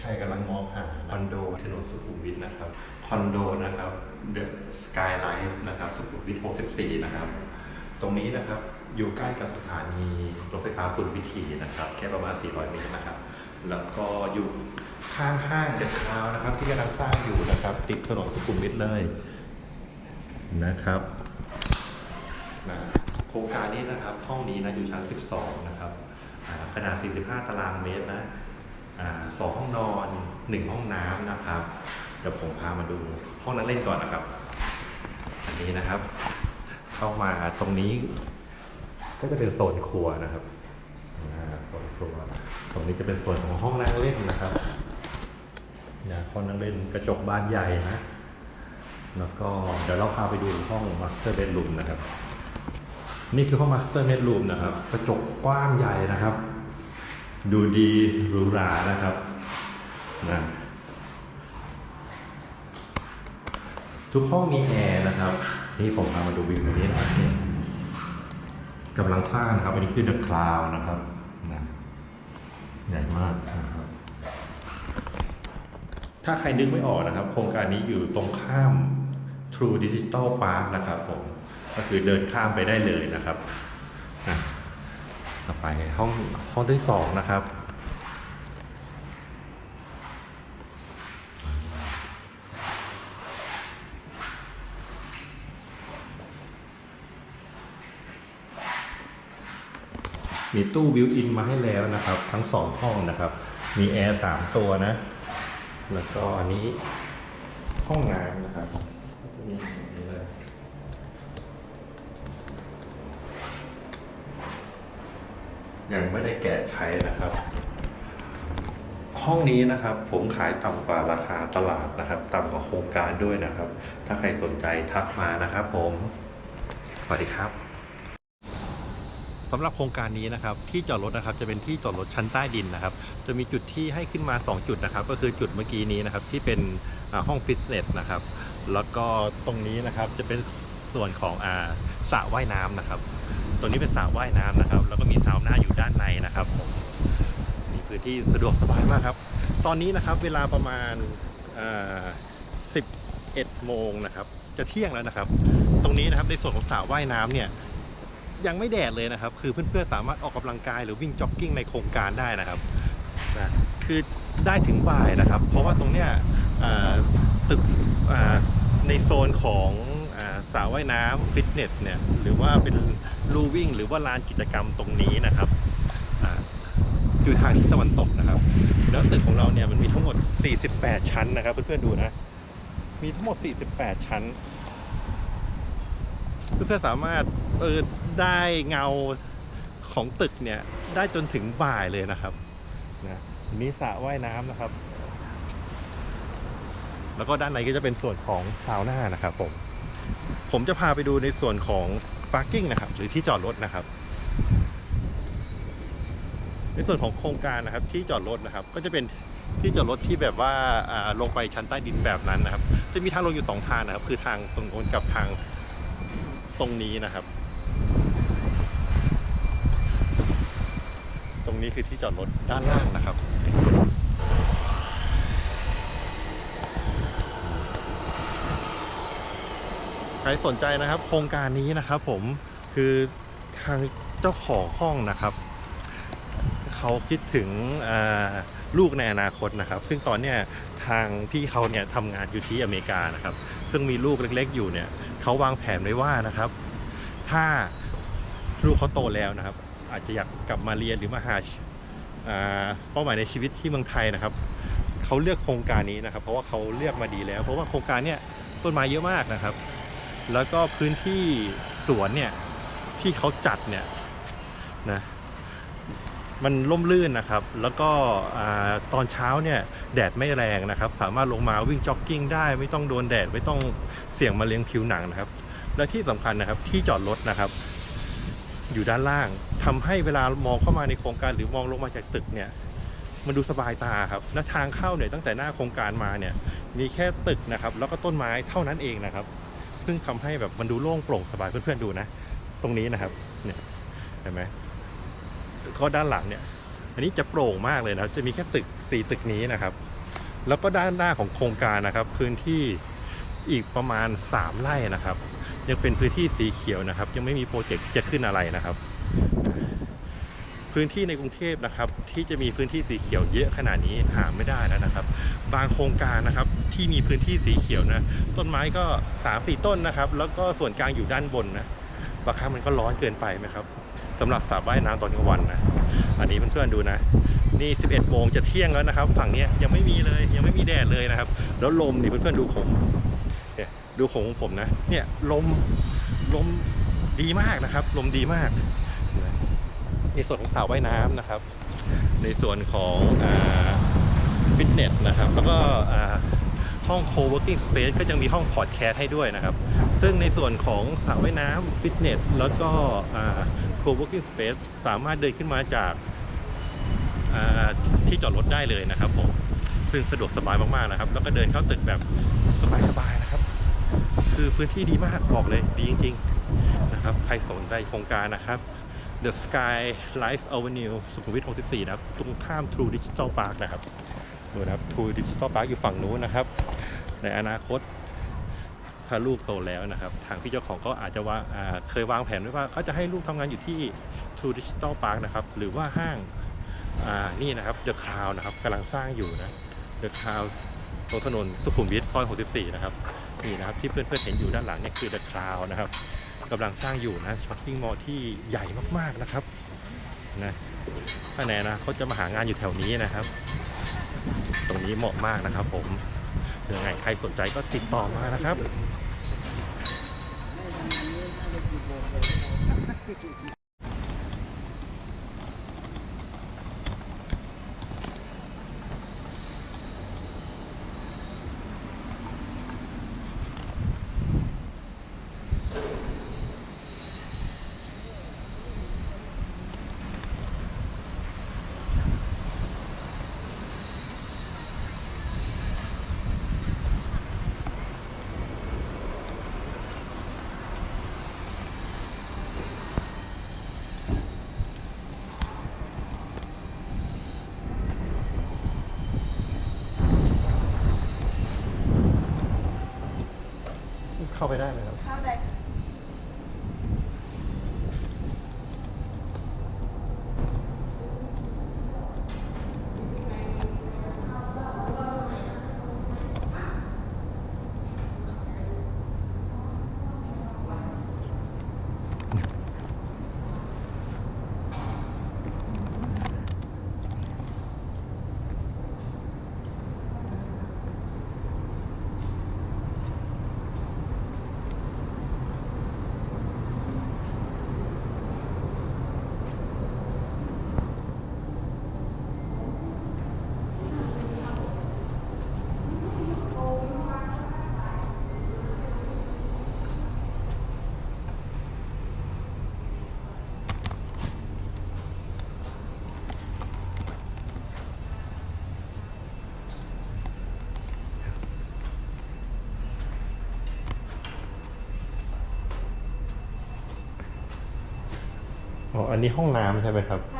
ใครกำลังมองหาคอนโดถนนสุขุมวิทนะครับคอนโดนะครับ The Skyline นะครับสุขุมวิท 64 นะครับ ตรงนี้นะครับอยู่ใกล้กับสถานีรถไฟฟ้าปุณวิถีนะครับ แค่ประมาณ 400 เมตรนะครับ แล้วก็อยู่ข้างห้างเด็ดคาวนะครับ ที่กำลังสร้างอยู่นะครับ ติดถนนสุขุมวิทเลยนะครับนะโครงการนี้นะครับ ห้องนี้นะอยู่ชั้น 12 นะครับอ่าขนาด 45 ตารางเมตรนะ สองห้องนอน1ห้องน้ำนะครับ เดี๋ยวผมพามาดูห้องนั่งเล่นก่อนนะครับ อันนี้นะครับ เข้ามาตรงนี้ก็จะเป็นโซนครัวนะครับโซนครัว ตรงนี้จะเป็นส่วนของห้องนั่งเล่นนะครับนะห้องนั่งเล่นกระจกบานใหญ่นะ แล้วก็เดี๋ยวเราพาไปดูห้องมาสเตอร์เบดรูมนะครับ นี่คือห้องมาสเตอร์เบดรูมนะครับ กระจกกว้างใหญ่นะครับ ดูดีหรูหรานะครับนะทุกห้องมีแอร์นะครับนี่ผมพามาดูวิวตรงนี้นะครับกำลังสร้างนะครับ อันนี้คือ The Cloud นะครับนะใหญ่มากนะครับ ถ้าใครนึกไม่ออกนะครับ โครงการนี้อยู่ตรงข้าม True Digital Park นะครับผม ก็คือเดินข้ามไปได้เลยนะครับ ต่อไปห้องห้องที่สองนะครับ มีตู้บิวอินมาให้แล้วนะครับ ทั้งสองห้องนะครับ มีแอร์สามตัวนะ แล้วก็อันนี้ห้องน้ำนะครับจะมีอย่างนี้เลย ยังไม่ได้แกะใช้นะครับ ห้องนี้นะครับผมขายต่ำกว่าราคาตลาดนะครับ ต่ำกว่าโครงการด้วยนะครับ ถ้าใครสนใจทักมานะครับผมสวัสดีครับสำหรับโครงการนี้นะครับที่จอดรถนะครับจะเป็นที่จอดรถชั้นใต้ดินนะครับ จะมีจุดที่ให้ขึ้นมา 2 จุดนะครับ ก็คือจุดเมื่อกี้นี้นะครับที่เป็นห้องฟิตเนสนะครับ แล้วก็ตรงนี้นะครับจะเป็นส่วนของอาสระว่ายน้ำนะครับ ตรงนี้เป็นสระว่ายน้ำนะครับ แล้วก็มีซาวน่าอยู่ด้านในนะครับผมนี่พื้นที่สะดวกสบายมากครับ ตอนนี้นะครับเวลาประมาณอ่า11โมงนะครับ จะเที่ยงแล้วนะครับ ตรงนี้นะครับในส่วนของสระว่ายน้ำเนี่ยยังไม่แดดเลยนะครับ คือเพื่อนๆสามารถออกกำลังกายหรือวิ่งจ็อกกิ้งในโครงการได้นะครับนะคือได้ถึงบ่ายนะครับ เพราะว่าตรงเนี้ยตึกในโซนของ สระว่ายน้ำฟิตเนสเนี่ยหรือว่าเป็นลูวิ่ง หรือว่าลานกิจกรรมตรงนี้นะครับอ่าอยู่ทางทิศตะวันตกนะครับ แล้วตึกของเราเนี่ยมันมีทั้งหมด 48 ชั้นนะครับ เพื่อนๆดูนะ มีทั้งหมด 48 ชั้น เพื่อนๆสามารถเออได้เงาของตึกเนี่ยได้จนถึงบ่ายเลยนะครับนะมีสระว่ายน้ำนะครับ แล้วก็ด้านในก็จะเป็นส่วนของซาวน่านะครับผม ผมจะพาไปดูในส่วนของ parking นะครับ หรือที่จอดรถนะครับ ในส่วนของโครงการนะครับที่จอดรถนะครับ ก็จะเป็นที่จอดรถที่แบบว่าอ่าลงไปชั้นใต้ดินแบบนั้นนะครับ จะมีทางลงอยู่สองทางนะครับ คือทางตรงโน้นกับทางตรงนี้นะครับ ตรงนี้คือที่จอดรถด้านล่างนะครับ ใครสนใจนะครับ โครงการนี้นะครับผมคือทางเจ้าของห้องนะครับ เขาคิดถึงลูกในอนาคตนะครับ ซึ่งตอนเนี้ยทางพี่เขาเนี่ยทำงานอยู่ที่อเมริกานะครับ ซึ่งมีลูกเล็ก ๆ อยู่เนี่ยเขาวางแผนไว้ว่านะครับ ถ้าลูกเขาโตแล้วนะครับ อาจจะอยากกลับมาเรียนหรือมาหาเป้าหมายในชีวิตที่เมืองไทยนะครับเขาเลือกโครงการนี้นะครับ เพราะว่าเขาเลือกมาดีแล้ว เพราะว่าโครงการเนี่ยต้นไม้เยอะมากนะครับ แล้วก็พื้นที่สวนเนี่ยที่เขาจัดเนี่ยนะมันร่มรื่นนะครับ แล้วก็ตอนเช้าเนี่ยแดดไม่แรงนะครับ สามารถลงมาวิ่งจ็อกกิ้งได้ไม่ต้องโดนแดดไม่ต้องเสี่ยงมะเร็งผิวหนังนะครับ และที่สำคัญนะครับที่จอดรถนะครับ อยู่ด้านล่างทำให้เวลามองเข้ามาในโครงการหรือมองลงมาจากตึกเนี่ยมันดูสบายตาครับและทางเข้าเนี่ยตั้งแต่หน้าโครงการมาเนี่ยมีแค่ตึกนะครับ แล้วก็ต้นไม้เท่านั้นเองนะครับ ซึ่งทำให้แบบมันดูโล่งโปร่งสบายเพื่อนๆดูนะ ตรงนี้นะครับเนี่ยเห็นไหมก็ด้านหลังเนี่ย อันนี้จะโปร่งมากเลยนะจะมีแค่ตึกสี่ตึกนี้นะครับ แล้วก็ด้านหน้าของโครงการนะครับ พื้นที่อีกประมาณ 3ไร่นะครับ ยังเป็นพื้นที่สีเขียวนะครับ ยังไม่มีโปรเจกต์ที่จะขึ้นอะไรนะครับ พื้นที่ในกรุงเทพนะครับ ที่จะมีพื้นที่สีเขียวเยอะขนาดนี้หาไม่ได้แล้วนะครับ บางโครงการนะครับ ที่มีพื้นที่สีเขียวนะ ต้นไม้ก็3าสี่ต้นนะครับ แล้วก็ส่วนกลางอยู่ด้านบนนะบางครั้งมันก็ร้อนเกินไปไหมครับสำหรับสระว่ายน้ำตอนกลางวันนะอันนี้เพื่อนๆดูนะ นี่ 11โมงจะเที่ยงแล้วนะครับ ฝั่งนี้ยังไม่มีเลยยังไม่มีแดดเลยนะครับ แล้วลมนี่เพื่อนๆดูผมเนี่ยดูผมของผมนะ เนี่ยลมลมดีมากนะครับ ลมดีมากในส่วนของสระว่ายน้ำนะครับ ในส่วนของฟิตเนสนะครับ แล้วก็ ห้อง co-working space ก็ยังมีห้องพอดแคสต์ให้ด้วยนะครับ ซึ่งในส่วนของสระว่ายน้ำฟิตเนส แล้วก็ co-working space สามารถเดินขึ้นมาจากาที่จอดรถได้เลยนะครับผมซึ่งสะดวกสบายมากๆนะครับ แล้วก็เดินเข้าตึกแบบสบายๆนะครับ คือพื้นที่ดีมากบอกเลยดีจริง ๆ นะครับ ใครสนใจโครงการนะครับ The Sky Lights Avenue สุขุมวิท 64 นะครับ ตรงข้าม True Digital Park นะครับ ดูนะครับ True Digital Park อยู่ฝั่งนู้นนะครับ ในอนาคตถ้าลูกโตแล้วนะครับ ทางพี่เจ้าของก็อาจจะว่าเคยวางแผนไว้ว่าเขาจะให้ลูกทำงานอยู่ที่ True Digital Park นะครับ หรือว่าห้างนี่นะครับ The Cloud นะครับกำลังสร้างอยู่นะ The Cloud ตรงถนนสุขุมวิทซอย 64 นะครับนี่นะครับที่เพื่อนๆเห็นอยู่ด้านหลังนี่คือ The Cloud นะครับกำลังสร้างอยู่นะช้อปปิ้งมอลล์ที่ใหญ่มากๆนะครับนะถ้าในอนาคตจะมาหางานอยู่แถวนี้นะครับ ตรงนี้เหมาะมากนะครับ ผมยังไงใครสนใจก็ติดต่อมานะครับ เข้าไปได้ไหมครับ เข้าได้ อันนี้ห้องน้ำใช่ไหมครับ ใช่